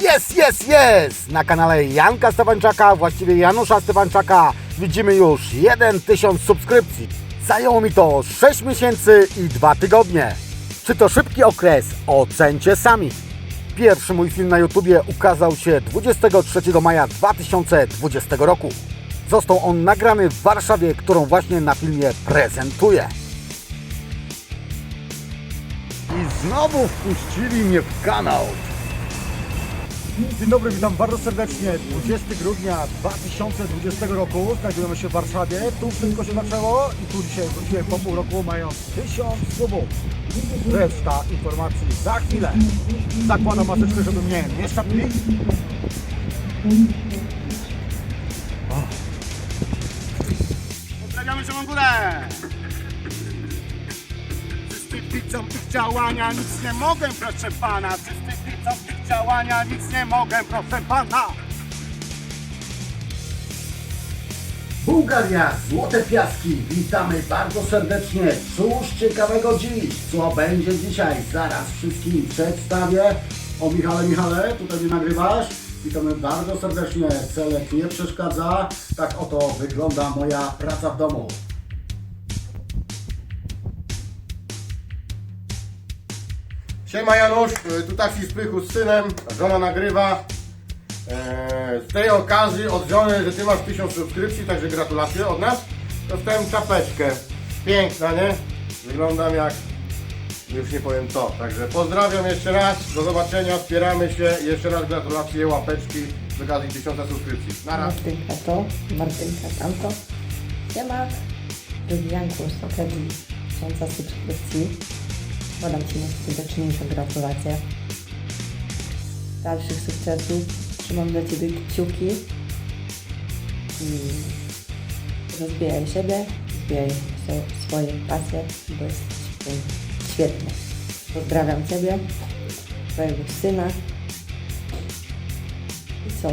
Jest, jest, jest! Na kanale Janka Stefanczaka, właściwie Janusza Stefanczaka widzimy już 1000 subskrypcji. Zajęło mi to 6 miesięcy i 2 tygodnie. Czy to szybki okres? Ocencie sami. Pierwszy mój film na YouTubie ukazał się 23 maja 2020 roku. Został on nagrany w Warszawie, którą właśnie na filmie prezentuję. I znowu wpuścili mnie w kanał. Dzień dobry, witam bardzo serdecznie. 20 grudnia 2020 roku. Znajdujemy się w Warszawie. Tu wszystko się zaczęło i tu dzisiaj wróciłem po pół roku mając 1000 subów. Reszta informacji za chwilę. Zakładam maseczkę, żeby mnie nie szczapili. Pozdrawiamy Szymon Górę! Widzą tych działania, nic nie mogę, proszę pana. Wszyscy widzą tych działania, nic nie mogę, proszę pana. Bułgaria, Złote Piaski, witamy bardzo serdecznie. Cóż ciekawego dziś, co będzie dzisiaj? Zaraz wszystkim przedstawię. O Michale, Michale, tutaj mnie nagrywasz. Witamy bardzo serdecznie. Celek nie przeszkadza. Tak oto wygląda moja praca w domu. Siema Janusz, y, tu taksi z Pychu z synem, żona nagrywa. Eee, Z tej okazji od żony, że ty masz 1000 subskrypcji, także gratulacje od nas. Dostałem czapeczkę. Piękna, nie? Wyglądam jak już nie powiem co. Także pozdrawiam jeszcze raz, do zobaczenia, wspieramy się. Jeszcze raz gratulacje, łapeczki z okazji 1000 subskrypcji. Na raz. Martynka to, Martynka tamto. Siema, drugi Janku z okazji tysiąca subskrypcji. Podam Ci najserdeczniejsze gratulacje. Dalszych sukcesów. Trzymam dla Ciebie kciuki. I rozwijaj siebie, rozwijaj swo- swoje pasje, bo jesteś świetny. Pozdrawiam Ciebie, Twojego syna. I co?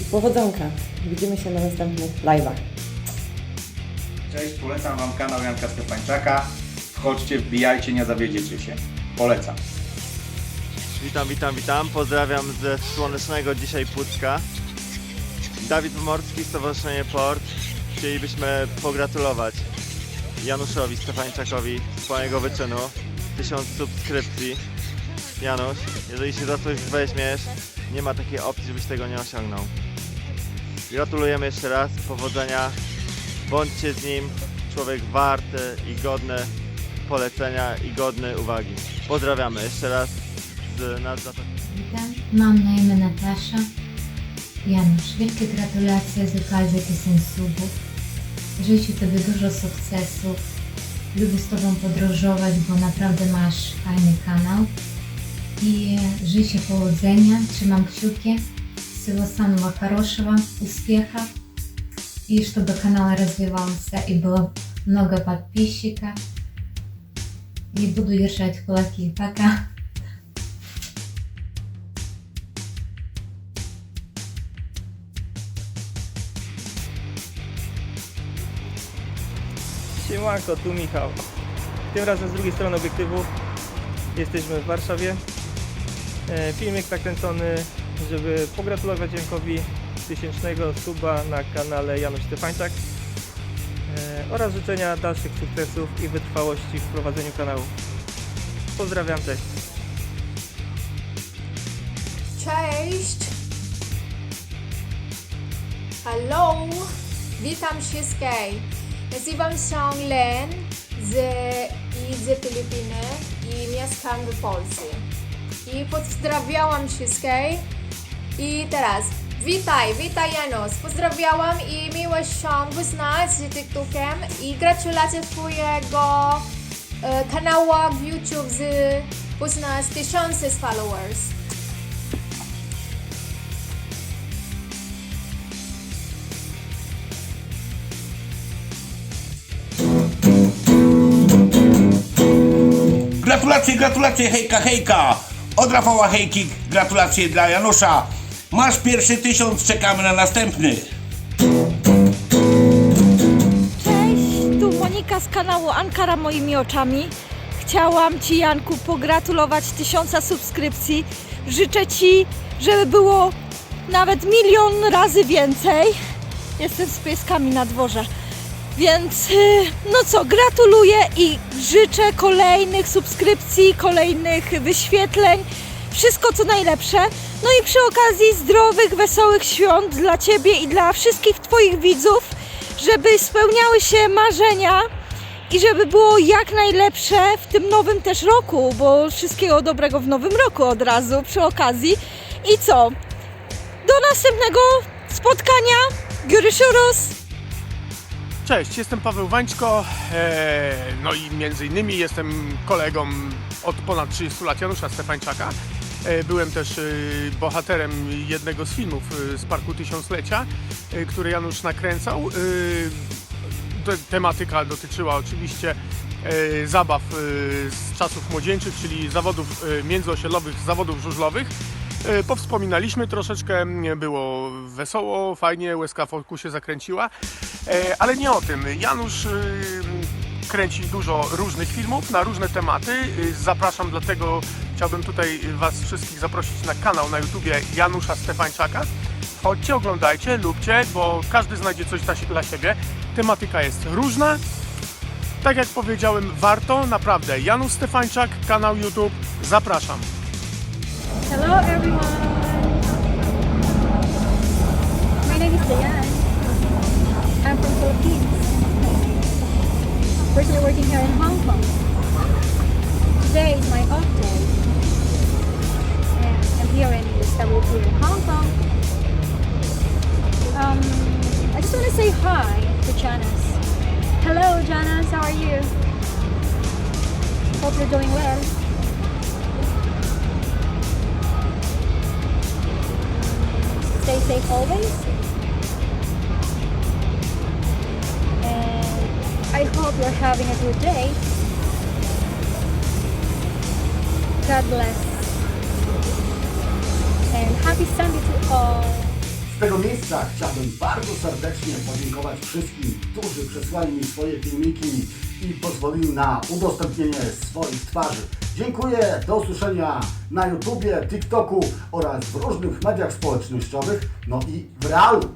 I powodzonka. Widzimy się na następnych live'ach. Cześć, polecam Wam kanał Janka Stefańczaka. Wchodźcie, wbijajcie, nie zawiedziecie się. Polecam. Witam, witam, witam. Pozdrawiam ze słonecznego dzisiaj Pucka. Dawid Pomorski, Stowarzyszenie Port. Chcielibyśmy pogratulować Januszowi Stefańczakowi swojego wyczynu. 1000 subskrypcji. Janusz, jeżeli się za coś weźmiesz, nie ma takiej opcji, żebyś tego nie osiągnął. Gratulujemy jeszcze raz, powodzenia. Bądźcie z nim. Człowiek warty i godny polecenia i godny uwagi. Pozdrawiamy jeszcze raz z nas za to. Witam, mam na imię Natasza. Janusz, wielkie gratulacje z okazji 1000 subów. Życzę Tobie dużo sukcesów. Lubię z Tobą podróżować, bo naprawdę masz fajny kanał. И życzę powodzenia, trzymam kciuки. Всего самого хорошего, успехов. И чтобы канал развивался и было много подписчиков. Nie budu jeszcze czekoladki. Paka. Siemanko, tu Michał. Tym razem z drugiej strony obiektywu jesteśmy w Warszawie. E, filmik nakręcony, żeby pogratulować Jankowi tysięcznego suba na kanale Janusz Stefańczak oraz życzenia dalszych sukcesów i wytrwałości w prowadzeniu kanału. Pozdrawiam, cześć! Cześć! Hello! Witam wszystkich! Nazywam się Len z, z Filipiny i mieszkam w Polsce. I pozdrawiałam wszystkich. I teraz witaj, witaj Janusz. Pozdrawiałam i miło się poznać z TikTokiem i gratulacje Twojego e, kanału w YouTube z poznać tysiące followers. Gratulacje, gratulacje, hejka, hejka! Od Rafała Hejki gratulacje dla Janusza. Masz pierwszy tysiąc, czekamy na następny. Cześć, tu Monika z kanału Ankara moimi oczami. Chciałam Ci, Janku, pogratulować tysiąca subskrypcji. Życzę Ci żeby było nawet milion razy więcej. Jestem z pieskami na dworze. Więc y, no co, gratuluję i życzę kolejnych subskrypcji, kolejnych wyświetleń, wszystko co najlepsze. No i przy okazji zdrowych, wesołych świąt dla Ciebie i dla wszystkich Twoich widzów, żeby spełniały się marzenia i żeby było jak najlepsze w tym nowym też roku, bo wszystkiego dobrego w nowym roku od razu przy okazji. I co? Do następnego spotkania. Görüşürüz. Cześć, jestem Paweł Wańczko, e, no i między innymi jestem kolegą od ponad 30 lat Janusza Stefańczaka. E, byłem też e, bohaterem jednego z filmów e, z Parku Tysiąclecia, który Janusz nakręcał. Te- tematyka dotyczyła oczywiście zabaw z czasów młodzieńczych, czyli zawodów międzyosiedlowych, zawodów żużlowych. Powspominaliśmy troszeczkę, było wesoło, fajnie, łezka wokół się zakręciła, ale nie o tym. Janusz kręci dużo różnych filmów na różne tematy. Zapraszam, dlatego chciałbym tutaj Was wszystkich zaprosić na kanał na YouTubie Janusza Stefańczaka. Chodźcie, oglądajcie, lubcie, bo każdy znajdzie coś dla, siebie. Tematyka jest różna. Tak jak powiedziałem, warto, naprawdę. Janusz Stefańczak, kanał YouTube. Zapraszam. Hello everyone. My name is Diane. I'm from Philippines. Currently working here in Hong Kong. Today is my off day. I'm here in SWP in Hong Kong. Um, I just want to say hi to Janice. Hello Janice, how are you? Hope you're doing well. stay safe always. And I hope you're having a good day. God bless. And happy Sunday to all. Z tego miejsca chciałbym bardzo serdecznie podziękować wszystkim, którzy przesłali mi swoje filmiki i pozwolili na udostępnienie swoich twarzy. Dziękuję, do usłyszenia na YouTubie, TikToku oraz w różnych mediach społecznościowych, no i w realu.